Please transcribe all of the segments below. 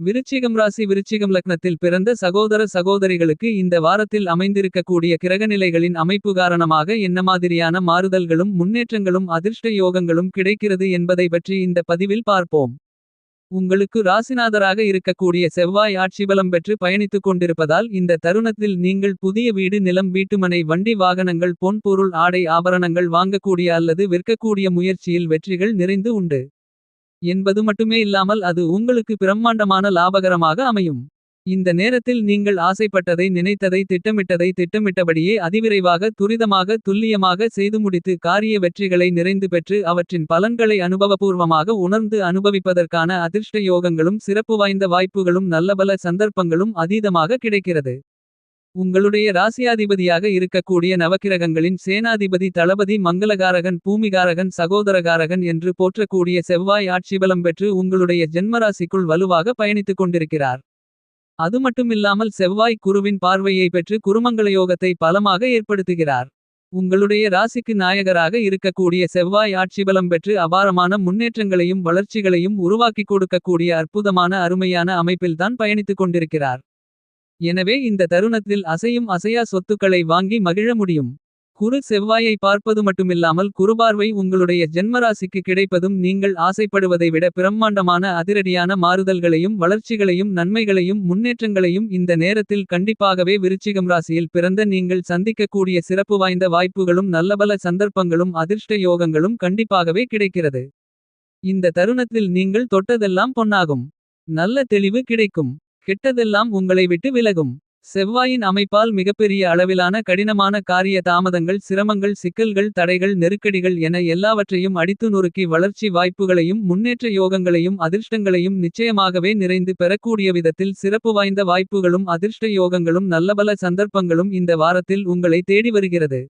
விருச்சிகம் ராசி விருச்சிகம் லக்னத்தில் பிறந்த சகோதர சகோதரிகளுக்கு இந்த வாரத்தில் அமைந்திருக்கக்கூடிய கிரகநிலைகளின் அமைப்பு காரணமாக என்ன மாதிரியான மாறுதல்களும் முன்னேற்றங்களும் அதிர்ஷ்ட யோகங்களும் கிடைக்கிறது என்பதை பற்றி இந்த பதிவில் பார்ப்போம். உங்களுக்கு ராசிநாதராக இருக்கக்கூடிய செவ்வாய் ஆட்சிபலம் பெற்று பயணித்துக் கொண்டிருப்பதால் இந்த தருணத்தில் நீங்கள் புதிய வீடு நிலம் வீட்டுமனை வண்டி வாகனங்கள் பொன் பொருள் ஆடை ஆபரணங்கள் வாங்கக்கூடிய அல்லது விற்கக்கூடிய முயற்சியில் வெற்றிகள் நிறைந்து உண்டு. என்பது மட்டுமே இல்லாமல் அது உங்களுக்கு பிரம்மாண்டமான லாபகரமாக அமையும். இந்த நேரத்தில் நீங்கள் ஆசைப்பட்டதை நினைத்ததை திட்டமிட்டதை திட்டமிட்டபடியே அதிவிரைவாக துரிதமாக துல்லியமாக செய்து முடித்து காரிய வெற்றிகளை நிறைந்து பெற்று அவற்றின் பலன்களை அனுபவபூர்வமாக உணர்ந்து அனுபவிப்பதற்கான அதிர்ஷ்ட யோகங்களும் சிறப்பு வாய்ந்த வாய்ப்புகளும் நல்லபல சந்தர்ப்பங்களும் அதீதமாக கிடைக்கிறது. உங்களுடைய ராசியாதிபதியாக இருக்கக்கூடிய நவக்கிரகங்களின் சேனாதிபதி தளபதி மங்களகாரகன் பூமிகாரகன் சகோதரகாரகன் என்று போற்றக்கூடிய செவ்வாய் ஆட்சிபலம் பெற்று உங்களுடைய ஜென்மராசிக்குள் வலுவாக பயணித்துக் கொண்டிருக்கிறார். அது மட்டுமில்லாமல் செவ்வாய் குருவின் பார்வையை பெற்று குருமங்களயோகத்தை பலமாக ஏற்படுத்துகிறார். உங்களுடைய ராசிக்கு நாயகராக இருக்கக்கூடிய செவ்வாய் ஆட்சிபலம் பெற்று அபாரமான முன்னேற்றங்களையும் வளர்ச்சிகளையும் உருவாக்கி கொடுக்கக்கூடிய அற்புதமான அருமையான அமைப்பில்தான் பயணித்துக் கொண்டிருக்கிறார். எனவே இந்த தருணத்தில் அசையும் அசையா சொத்துக்களை வாங்கி மகிழ முடியும். குரு செவ்வாயை பார்ப்பது மட்டுமில்லாமல் குருபார்வை உங்களுடைய ஜென்மராசிக்கு கிடைப்பதும் நீங்கள் ஆசைப்படுவதை விட பிரம்மாண்டமான அதிரடியான மாறுதல்களையும் வளர்ச்சிகளையும் நன்மைகளையும் முன்னேற்றங்களையும் இந்த நேரத்தில் கண்டிப்பாகவே விருச்சிகம் ராசியில் பிறந்த நீங்கள் சந்திக்கக்கூடிய சிறப்பு வாய்ந்த வாய்ப்புகளும் நல்லபல சந்தர்ப்பங்களும் அதிர்ஷ்ட யோகங்களும் கண்டிப்பாகவே கிடைக்கிறது. இந்த தருணத்தில் நீங்கள் தொட்டதெல்லாம் பொன்னாகும். நல்ல தெளிவு கிடைக்கும். கெட்டதெல்லாம் உங்களை விட்டு விலகும். செவ்வாயின் அமைப்பால் மிகப்பெரிய அளவிலான கடினமான காரிய தாமதங்கள் சிரமங்கள் சிக்கல்கள் தடைகள் நெருக்கடிகள் என எல்லாவற்றையும் அடித்து நொறுக்கி வளர்ச்சி வாய்ப்புகளையும் முன்னேற்ற யோகங்களையும் அதிர்ஷ்டங்களையும் நிச்சயமாகவே நிறைந்து பெறக்கூடிய விதத்தில் சிறப்பு வாய்ந்த வாய்ப்புகளும் அதிர்ஷ்ட யோகங்களும் நல்லபல சந்தர்ப்பங்களும் இந்த வாரத்தில் உங்களை தேடி வருகிறது.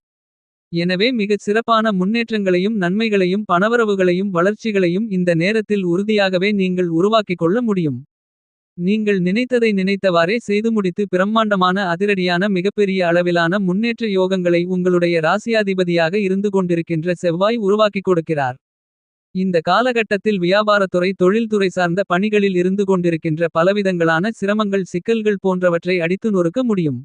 எனவே மிகச் சிறப்பான முன்னேற்றங்களையும் நன்மைகளையும் பணவரவுகளையும் வளர்ச்சிகளையும் இந்த நேரத்தில் உறுதியாகவே நீங்கள் உருவாக்கிக் கொள்ள முடியும். நீங்கள் நினைத்ததை நினைத்தவாறே செய்து முடித்து பிரம்மாண்டமான அதிரடியான மிகப்பெரிய அளவிலான முன்னேற்ற யோகங்களை உங்களுடைய ராசியாதிபதியாக இருந்து கொண்டிருக்கின்ற செவ்வாய் உருவாக்கிக் கொடுக்கிறார். இந்த காலகட்டத்தில் வியாபாரத்துறை தொழில்துறை சார்ந்த பணிகளில் இருந்து கொண்டிருக்கின்ற பலவிதங்களான சிரமங்கள் சிக்கல்கள் போன்றவற்றை அடித்து நொறுக்க முடியும்.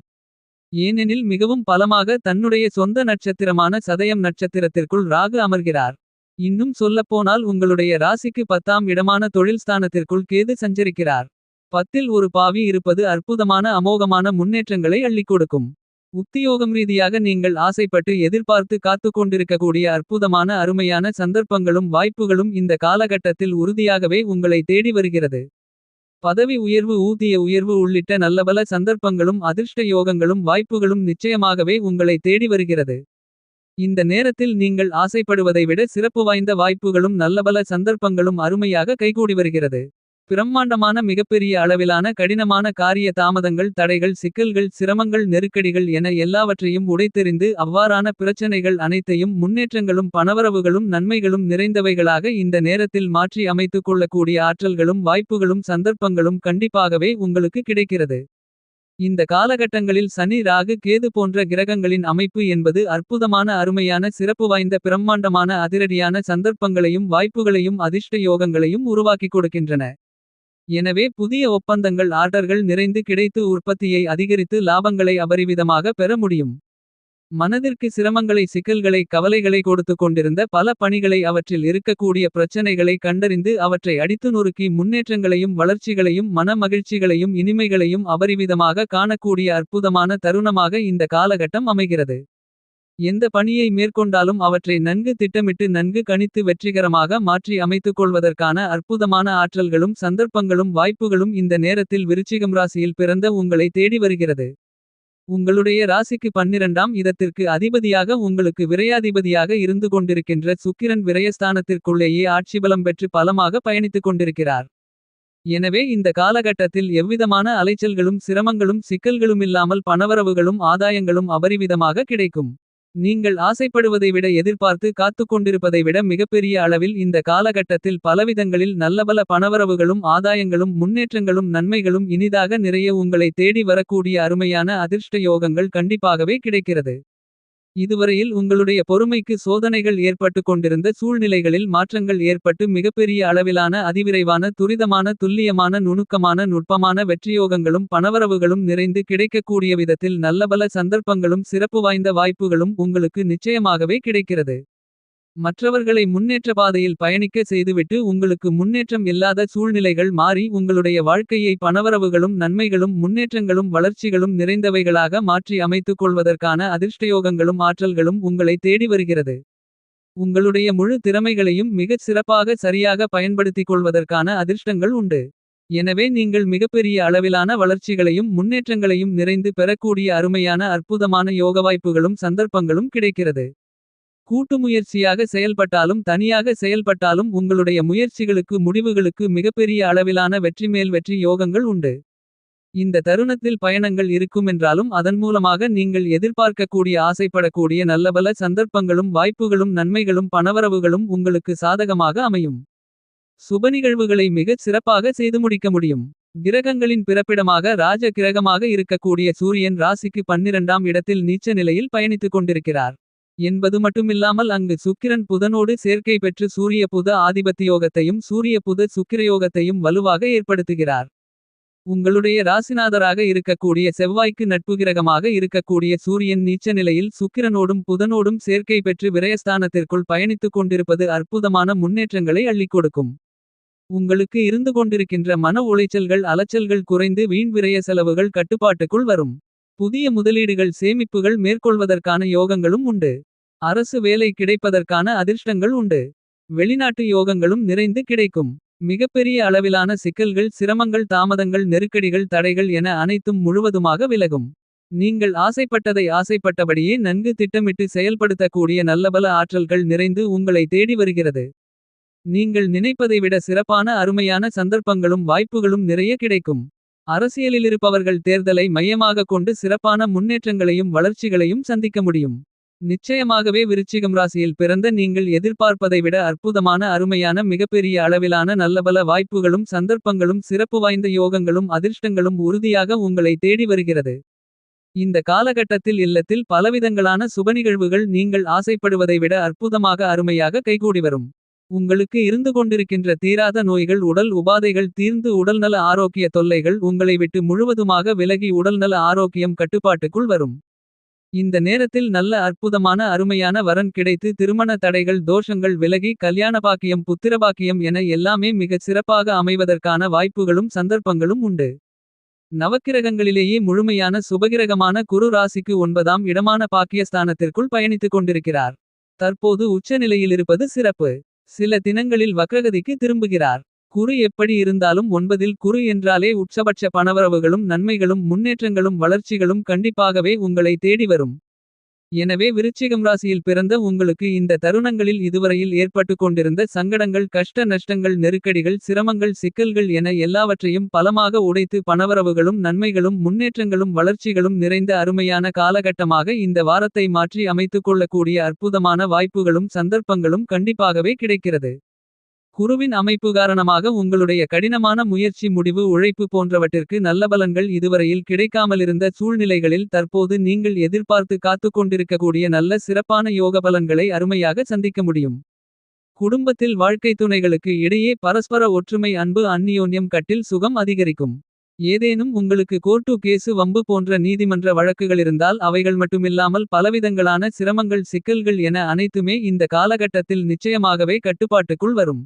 ஏனெனில் மிகவும் பலமாக தன்னுடைய சொந்த நட்சத்திரமான சதயம் நட்சத்திரத்திற்குள் ராகு அமர்கிறார். இன்னும் சொல்லப்போனால் உங்களுடைய ராசிக்கு பத்தாம் இடமான தொழில் ஸ்தானத்திற்குள் கேது சஞ்சரிக்கிறார். பத்தில் ஒரு பாவி இருப்பது அற்புதமான அமோகமான முன்னேற்றங்களை அள்ளிக் கொடுக்கும். உத்தியோகம் ரீதியாக நீங்கள் ஆசைப்பட்டு எதிர்பார்த்து காத்து கொண்டிருக்கக்கூடிய அற்புதமான அருமையான சந்தர்ப்பங்களும் வாய்ப்புகளும் இந்த காலகட்டத்தில் உறுதியாகவே உங்களை தேடி வருகிறது. பதவி உயர்வு ஊதிய உயர்வு உள்ளிட்ட நல்லபல சந்தர்ப்பங்களும் அதிர்ஷ்ட யோகங்களும் வாய்ப்புகளும் நிச்சயமாகவே உங்களை தேடி வருகிறது. இந்த நேரத்தில் நீங்கள் ஆசைப்படுவதை விட சிறப்பு வாய்ந்த வாய்ப்புகளும் நல்லபல சந்தர்ப்பங்களும் அருமையாக கைகூடி வருகிறது. பிரம்மாண்டமான மிகப்பெரிய அளவிலான கடினமான காரிய தாமதங்கள் தடைகள் சிக்கல்கள் சிரமங்கள் நெருக்கடிகள் என எல்லாவற்றையும் உடைத்தெறிந்து அவ்வாறான பிரச்சனைகள் அனைத்தையும் முன்னேற்றங்களும் பணவரவுகளும் நன்மைகளும் நிறைந்தவைகளாக இந்த நேரத்தில் மாற்றி அமைத்துக் கொள்ளக்கூடிய ஆற்றல்களும் வாய்ப்புகளும் சந்தர்ப்பங்களும் கண்டிப்பாகவே உங்களுக்கு கிடைக்கிறது. இந்த காலகட்டங்களில் சனி ராகு கேது போன்ற கிரகங்களின் அமைப்பு என்பது அற்புதமான அருமையான சிறப்பு வாய்ந்த பிரம்மாண்டமான அதிரடியான சந்தர்ப்பங்களையும் வாய்ப்புகளையும் அதிர்ஷ்ட யோகங்களையும் உருவாக்கிக் கொடுக்கின்றன. எனவே புதிய ஒப்பந்தங்கள் ஆர்டர்கள் நிறைந்து கிடைத்து உற்பத்தியை அதிகரித்து லாபங்களை அபரிவிதமாக பெற முடியும். மனதிற்கு சிரமங்களை சிக்கல்களை கவலைகளை கொடுத்து கொண்டிருந்த பல பணிகளை அவற்றில் இருக்கக்கூடிய பிரச்சனைகளை கண்டறிந்து அவற்றை அடித்து நொறுக்கி முன்னேற்றங்களையும் வளர்ச்சிகளையும் மன மகிழ்ச்சிகளையும் இனிமைகளையும் அபரிவிதமாக காணக்கூடிய அற்புதமான தருணமாக இந்த காலகட்டம் அமைகிறது. எந்த பணியை மேற்கொண்டாலும் அவற்றை நன்கு திட்டமிட்டு நன்கு கணித்து வெற்றிகரமாக மாற்றி அமைத்துக் கொள்வதற்கான அற்புதமான ஆற்றல்களும் சந்தர்ப்பங்களும் வாய்ப்புகளும் இந்த நேரத்தில் விருச்சிகம் ராசியில் பிறந்த உங்களை தேடி வருகிறது. உங்களுடைய ராசிக்கு பன்னிரண்டாம் இதத்திற்கு அதிபதியாக உங்களுக்கு விரையாதிபதியாக இருந்து கொண்டிருக்கின்ற சுக்கிரன் விரயஸ்தானத்திற்குள்ளேயே ஆட்சிபலம் பெற்று பலமாக பயணித்துக் கொண்டிருக்கிறார். எனவே இந்த காலகட்டத்தில் எவ்விதமான அலைச்சல்களும் சிரமங்களும் சிக்கல்களுமில்லாமல் பணவரவுகளும் ஆதாயங்களும் அபரிவிதமாக கிடைக்கும். நீங்கள் ஆசைப்படுவதை விட எதிர்பார்த்து காத்துக் கொண்டிருப்பதை விட மிகப்பெரிய அளவில் இந்த காலகட்டத்தில் பலவிதங்களில் நல்லபல பணவரவுகளும் ஆதாயங்களும் முன்னேற்றங்களும் நன்மைகளும் இனிதாக நிறைய உங்களை தேடி வரக்கூடிய அருமையான அதிர்ஷ்ட யோகங்கள் கண்டிப்பாகவே கிடைக்கிறது. இதுவரையில் உங்களுடைய பொறுமைக்கு சோதனைகள் ஏற்பட்டுக் கொண்டிருந்த சூழ்நிலைகளில் மாற்றங்கள் ஏற்பட்டு மிகப்பெரிய அளவிலான அதிவிரைவான துரிதமான துல்லியமான நுணுக்கமான நுட்பமான வெற்றியோகங்களும் பணவரவுகளும் நிறைந்து கிடைக்கக்கூடிய விதத்தில் நல்லபல சந்தர்ப்பங்களும் சிறப்பு வாய்ந்த வாய்ப்புகளும் உங்களுக்கு நிச்சயமாகவே கிடைக்கிறது. மற்றவர்களை முன்னேற்ற பாதையில் பயணிக்க செய்துவிட்டு உங்களுக்கு முன்னேற்றம் இல்லாத சூழ்நிலைகள் மாறி உங்களுடைய வாழ்க்கையை பணவரவுகளும் நன்மைகளும் முன்னேற்றங்களும் வளர்ச்சிகளும் நிறைந்தவைகளாக மாற்றி அமைத்துக் கொள்வதற்கான அதிர்ஷ்டயோகங்களும் ஆற்றல்களும் உங்களை தேடி வருகிறது. உங்களுடைய முழு திறமைகளையும் மிகச் சிறப்பாக சரியாக பயன்படுத்திக் கொள்வதற்கான அதிர்ஷ்டங்கள் உண்டு. எனவே நீங்கள் மிகப்பெரிய அளவிலான வளர்ச்சிகளையும் முன்னேற்றங்களையும் நிறைந்து பெறக்கூடிய அருமையான அற்புதமான யோக வாய்ப்புகளும் சந்தர்ப்பங்களும் கிடைக்கிறது. கூட்டுமுயற்சியாக செயல்பட்டாலும் தனியாக செயல்பட்டாலும் உங்களுடைய முயற்சிகளுக்கு முடிவுகளுக்கு மிகப்பெரிய அளவிலான வெற்றிமேல் வெற்றி யோகங்கள் உண்டு. இந்த தருணத்தில் பயணங்கள் இருக்குமென்றாலும் அதன் மூலமாக நீங்கள் எதிர்பார்க்கக்கூடிய ஆசைப்படக்கூடிய நல்லபல சந்தர்ப்பங்களும் வாய்ப்புகளும் நன்மைகளும் பணவரவுகளும் உங்களுக்கு சாதகமாக அமையும். சுப நிகழ்வுகளை மிகச் சிறப்பாக செய்து முடிக்க முடியும். கிரகங்களின் பிறப்பிடமாக ராஜ கிரகமாக இருக்கக்கூடிய சூரியன் ராசிக்கு பன்னிரண்டாம் இடத்தில் நீச்ச நிலையில் பயணித்துக் கொண்டிருக்கிறார். என்பது மட்டுமில்லாமல் அங்கு சுக்கிரன் புதனோடு சேர்க்கை பெற்று சூரிய புத ஆதிபத்தியோகத்தையும் சூரிய புத சுக்கிரயோகத்தையும் வலுவாக ஏற்படுத்துகிறார். உங்களுடைய ராசிநாதராக இருக்கக்கூடிய செவ்வாய்க்கு நட்புகிரகமாக இருக்கக்கூடிய சூரியன் நீச்ச நிலையில் சுக்கிரனோடும் புதனோடும் சேர்க்கை பெற்று விரயஸ்தானத்திற்குள் பயணித்துக் கொண்டிருப்பது அற்புதமான முன்னேற்றங்களை அள்ளிக் கொடுக்கும். உங்களுக்கு இருந்து கொண்டிருக்கின்ற மன உளைச்சல்கள் அலச்சல்கள் குறைந்து வீண் விரய செலவுகள் கட்டுப்பாட்டுக்குள் வரும். புதிய முதலீடுகள் சேமிப்புகள் மேற்கொள்வதற்கான யோகங்களும் உண்டு. அரசு வேலை கிடைப்பதற்கான அதிர்ஷ்டங்கள் உண்டு. வெளிநாட்டு யோகங்களும் நிறைந்து கிடைக்கும். மிகப்பெரிய அளவிலான சிக்கல்கள் சிரமங்கள் தாமதங்கள் நெருக்கடிகள் தடைகள் என அனைத்தும் முழுவதுமாக விலகும். நீங்கள் ஆசைப்பட்டதை ஆசைப்பட்டபடியே நன்கு திட்டமிட்டு செயல்படுத்தக்கூடிய நல்லபல ஆற்றல்கள் நிறைந்து உங்களை தேடி வருகிறது. நீங்கள் நினைப்பதை விட சிறப்பான அருமையான சந்தர்ப்பங்களும் வாய்ப்புகளும் நிறைய கிடைக்கும். அரசியலிலிருப்பவர்கள் தேர்தலை மையமாக கொண்டு சிறப்பான முன்னேற்றங்களையும் வளர்ச்சிகளையும் சந்திக்க முடியும். நிச்சயமாகவே விருச்சிகம் ராசியில் பிறந்த நீங்கள் எதிர்பார்ப்பதை விட அற்புதமான அருமையான மிகப்பெரிய அளவிலான நல்லபல வாய்ப்புகளும் சந்தர்ப்பங்களும் சிறப்பு வாய்ந்த யோகங்களும் அதிர்ஷ்டங்களும் உறுதியாக உங்களை தேடி வருகிறது. இந்த காலகட்டத்தில் இல்லத்தில் பலவிதங்களான சுபநிகழ்வுகள் நீங்கள் ஆசைப்படுவதை விட அற்புதமாக அருமையாக கைகூடி வரும். உங்களுக்கு இருந்து கொண்டிருக்கின்ற தீராத நோய்கள் உடல் உபாதைகள் தீர்ந்து உடல்நல ஆரோக்கிய தொல்லைகள் உங்களை விட்டு முழுவதுமாக விலகி உடல்நல ஆரோக்கியம் கட்டுப்பாட்டுக்குள் வரும். இந்த நேரத்தில் நல்ல அற்புதமான அருமையான வரன் கிடைத்து திருமண தடைகள் தோஷங்கள் விலகி கல்யாண பாக்கியம் புத்திரபாக்கியம் என எல்லாமே மிகச் சிறப்பாக அமைவதற்கான வாய்ப்புகளும் சந்தர்ப்பங்களும் உண்டு. நவக்கிரகங்களிலேயே முழுமையான சுபகிரகமான குரு ராசிக்கு ஒன்பதாம் இடமான பாக்கியஸ்தானத்திற்குள் பயணித்துக் கொண்டிருக்கிறார். தற்போது உச்சநிலையில் இருப்பது சிறப்பு. சில தினங்களில் வக்ரகதிக்கு திரும்புகிறார். குரு எப்படி இருந்தாலும் ஒன்பதில் குரு என்றாலே உச்சபட்ச பணவரவுகளும் நன்மைகளும் முன்னேற்றங்களும் வளர்ச்சிகளும் கண்டிப்பாகவே உங்களை தேடி வரும். எனவே விருச்சிகம் ராசியில் பிறந்த உங்களுக்கு இந்த தருணங்களில் இதுவரையில் ஏற்பட்டுக் கொண்டிருந்த சங்கடங்கள் கஷ்ட நஷ்டங்கள் நெருக்கடிகள் சிரமங்கள் சிக்கல்கள் என எல்லாவற்றையும் பலமாக உடைத்து பணவரவுகளும் நன்மைகளும் முன்னேற்றங்களும் வளர்ச்சிகளும் நிறைந்த அருமையான காலகட்டமாக இந்த வாரத்தை மாற்றி அமைத்துக் கொள்ளக்கூடிய அற்புதமான வாய்ப்புகளும் சந்தர்ப்பங்களும் கண்டிப்பாகவே கிடைக்கிறது. குருவின் அமைப்பு காரணமாக உங்களுடைய கடினமான முயற்சி முடிவு உழைப்பு போன்றவற்றிற்கு நல்ல பலன்கள் இதுவரையில் கிடைக்காமலிருந்த சூழ்நிலைகளில் தற்போது நீங்கள் எதிர்பார்த்து காத்து கொண்டிருக்கக்கூடிய நல்ல சிறப்பான யோக பலன்களை அருமையாக சந்திக்க முடியும். குடும்பத்தில் வாழ்க்கை துணைகளுக்கு இடையே பரஸ்பர ஒற்றுமை அன்பு அந்நியோன்யம் கட்டில் சுகம் அதிகரிக்கும். ஏதேனும் உங்களுக்கு கோர்ட்டு கேசு வம்பு போன்ற நீதிமன்ற வழக்குகளிருந்தால் அவைகள் மட்டுமில்லாமல் பலவிதங்களான சிரமங்கள் சிக்கல்கள் என அனைத்துமே இந்த காலகட்டத்தில் நிச்சயமாகவே கட்டுப்பாட்டுக்குள் வரும்.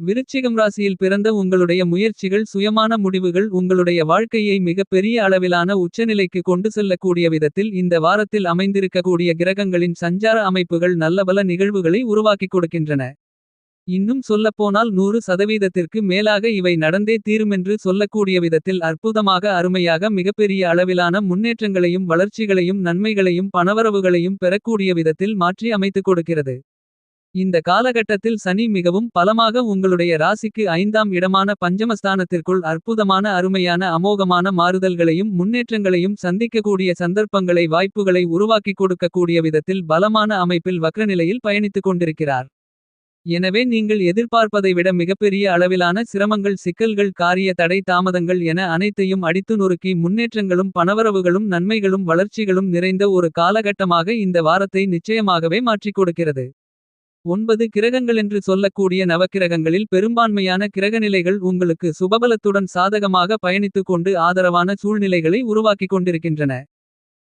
விருச்சிகம் ராசியில் பிறந்த உங்களுடைய முயற்சிகள் சுயமான முடிவுகள் உங்களுடைய வாழ்க்கையை மிகப்பெரிய அளவிலான உச்சநிலைக்கு கொண்டு செல்லக்கூடிய விதத்தில் இந்த வாரத்தில் அமைந்திருக்கக்கூடிய கிரகங்களின் சஞ்சார அமைப்புகள் நல்லபல நிகழ்வுகளை உருவாக்கிக் கொடுக்கின்றன. இன்னும் சொல்லப்போனால் நூறு சதவீதத்திற்கு மேலாக இவை நடந்தே தீருமென்று சொல்லக்கூடிய விதத்தில் அற்புதமாக அருமையாக மிகப்பெரிய அளவிலான முன்னேற்றங்களையும் வளர்ச்சிகளையும் நன்மைகளையும் பணவரவுகளையும் பெறக்கூடிய விதத்தில் மாற்றி அமைத்துக் கொடுக்கிறது. இந்த காலகட்டத்தில் சனி மிகவும் பலமாக உங்களுடைய ராசிக்கு ஐந்தாம் இடமான பஞ்சமஸ்தானத்திற்குள் அற்புதமான அருமையான அமோகமான மாறுதல்களையும் முன்னேற்றங்களையும் சந்திக்கக்கூடிய சந்தர்ப்பங்களை வாய்ப்புகளை உருவாக்கிக் கொடுக்கக்கூடிய விதத்தில் பலமான அமைப்பில் வக்ரநிலையில் பயணித்துக் கொண்டிருக்கிறார். எனவே நீங்கள் எதிர்பார்ப்பதை விட மிகப்பெரிய அளவிலான சிரமங்கள் சிக்கல்கள் காரிய தடை தாமதங்கள் என அனைத்தையும் அடித்து நொறுக்கி முன்னேற்றங்களும் பணவரவுகளும் நன்மைகளும் வளர்ச்சிகளும் நிறைந்த ஒரு காலகட்டமாக இந்த வாரத்தை நிச்சயமாகவே மாற்றிக் கொடுக்கிறது. ஒன்பது கிரகங்களென்று சொல்லக்கூடிய நவக்கிரகங்களில் பெரும்பான்மையான கிரகநிலைகள் உங்களுக்கு சுபபலத்துடன் சாதகமாக பயணித்துக் கொண்டு ஆதரவான சூழ்நிலைகளை உருவாக்கிக் கொண்டிருக்கின்றன.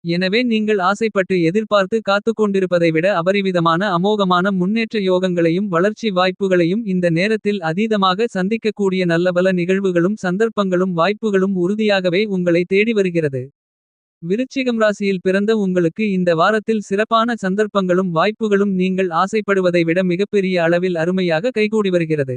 எனவே நீங்கள் ஆசைப்பட்டு எதிர்பார்த்து காத்துக் கொண்டிருப்பதை விட அபரிவிதமான அமோகமான முன்னேற்ற யோகங்களையும் வளர்ச்சி வாய்ப்புகளையும் இந்த நேரத்தில் அதீதமாக சந்திக்கக்கூடிய நல்லபல நிகழ்வுகளும் சந்தர்ப்பங்களும் வாய்ப்புகளும் உறுதியாகவே உங்களை தேடி வருகிறது. விருச்சிகம் ராசியில் பிறந்த உங்களுக்கு இந்த வாரத்தில் சிறப்பான சந்தர்ப்பங்களும் வாய்ப்புகளும் நீங்கள் ஆசைப்படுவதை விட மிகப்பெரிய அளவில் அருமையாக கைகூடி வருகிறது.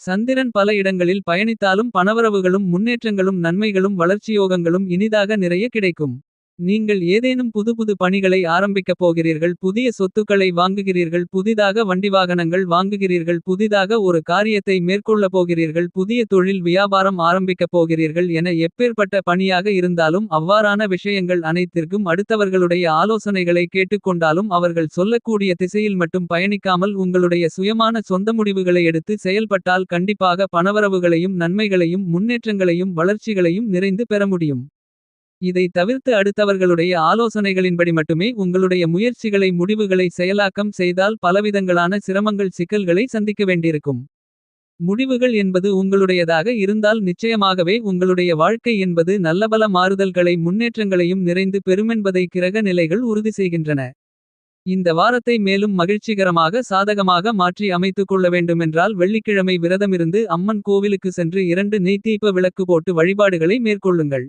சந்திரன் பல இடங்களில் பயணித்தாலும் பணவரவுகளும் முன்னேற்றங்களும் நன்மைகளும் வளர்ச்சியோகங்களும் இனிதாக நிறைய கிடைக்கும். நீங்கள் ஏதேனும் புது புது பணிகளை ஆரம்பிக்கப் போகிறீர்கள் புதிய சொத்துக்களை வாங்குகிறீர்கள் புதிதாக வண்டி வாகனங்கள் வாங்குகிறீர்கள் புதிதாக ஒரு காரியத்தை மேற்கொள்ளப் போகிறீர்கள் புதிய தொழில் வியாபாரம் ஆரம்பிக்கப் போகிறீர்கள் என எப்பேற்பட்ட பணியாக இருந்தாலும் அவ்வாறான விஷயங்கள் அனைத்திற்கும் அடுத்தவர்களுடைய ஆலோசனைகளை கேட்டுக்கொண்டாலும் அவர்கள் சொல்லக்கூடிய திசையில் மட்டும் பயணிக்காமல் உங்களுடைய சுயமான சொந்த முடிவுகளை எடுத்து செயல்பட்டால் கண்டிப்பாக பணவரவுகளையும் நன்மைகளையும் முன்னேற்றங்களையும் வளர்ச்சிகளையும் நிறைந்து பெற முடியும். இதை தவிர்த்து அடுத்தவர்களுடைய ஆலோசனைகளின்படி மட்டுமே உங்களுடைய முயற்சிகளை முடிவுகளை செயலாக்கம் செய்தால் பலவிதங்களான சிரமங்கள் சிக்கல்களை சந்திக்க வேண்டியிருக்கும். முடிவுகள் என்பது உங்களுடையதாக இருந்தால் நிச்சயமாகவே உங்களுடைய வாழ்க்கை என்பது நல்லபல மாறுதல்களை முன்னேற்றங்களையும் நிறைந்து பெறுமென்பதை கிரக நிலைகள் உறுதி செய்கின்றன. இந்த வாரத்தை மேலும் மகிழ்ச்சிகரமாக சாதகமாக மாற்றி அமைத்துக் கொள்ள வேண்டுமென்றால் வெள்ளிக்கிழமை விரதமிருந்து அம்மன் கோவிலுக்கு சென்று இரண்டு நெய்த்தீப விளக்கு போட்டு வழிபாடுகளை மேற்கொள்ளுங்கள்.